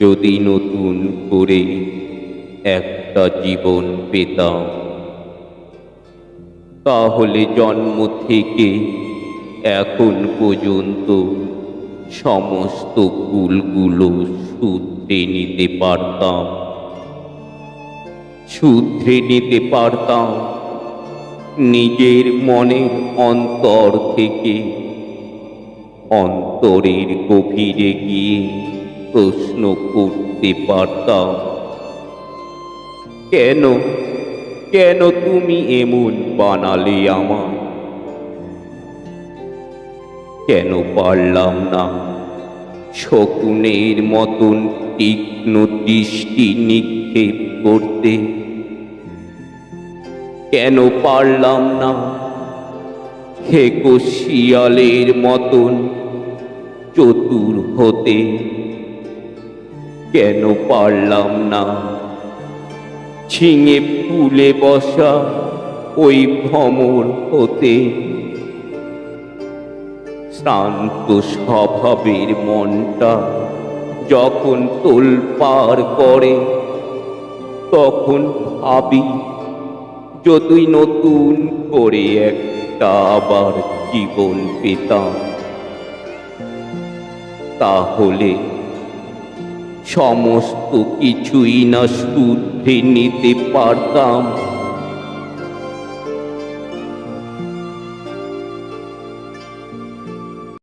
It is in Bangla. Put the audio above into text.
যদি নতুন করে একটা জীবন পেতাম, তাহলে জন্ম থেকে এখন পর্যন্ত সমস্ত ভুলগুলো শুধরে নিতে পারতাম। শুধরে নিতে পারতাম। নিজের মনের অন্তর থেকে অন্তরের গভীরে গিয়ে প্রশ্ন করতে পারতাম। কেন? কেন তুমি এমন বানালে আমার কেন পারলাম না? শকুনের মতন তীক্ষ্ণ দৃষ্টি নিক্ষেপ করতে। কেন পারলাম না? খেকো শিয়ালের মতন চতুর হতে। কেন পারলাম না? ছিঙে ফুলে বসা ওই ভ্রমর হতে। শান্ত স্বভাবের মনটা যখন তোলপার করে, তখন ভাবি, যতই নতুন করে একটা আবার জীবন পেতাম, তাহলে সমস্ত কিছুই না শুদ্ধে নিতে পারতাম।